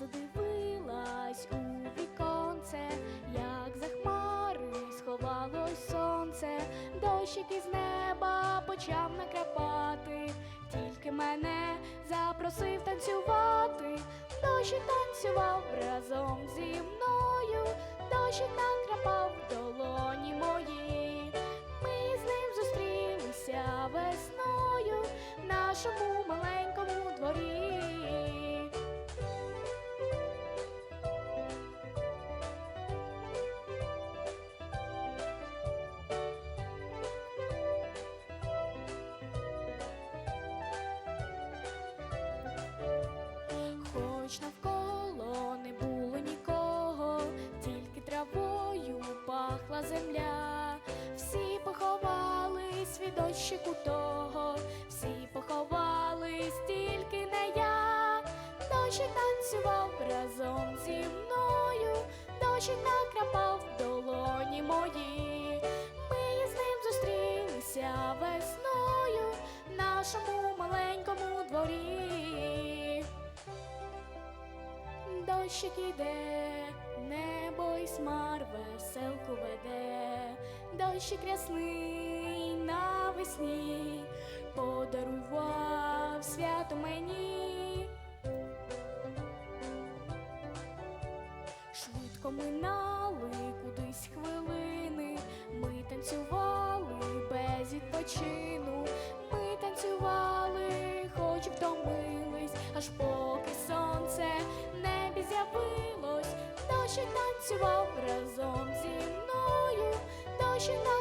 подивилась у віконце, як за хмари сховалось сонце, дощик із неба почав накрапати, тільки мене запросив танцювати, дощик танцював разом зі мною, дощик накрапав в долоні мої. Ми з ним зустрілися весною нашому Хоч навколо не було нікого, тільки травою пахла земля. Всі поховались від дощику того, всі поховались, тільки не я. Дощик танцював разом зі мною, дощик накрапав в долоні мої. Дощик іде, небо й смар веселку веде, дощик рясний навесні подарував свято мені. Швидко минали кудись хвилини, ми танцювали без відпочину, ми танцювали, хоч втомились, аж поки танцював разом зі мною, дощик накрапав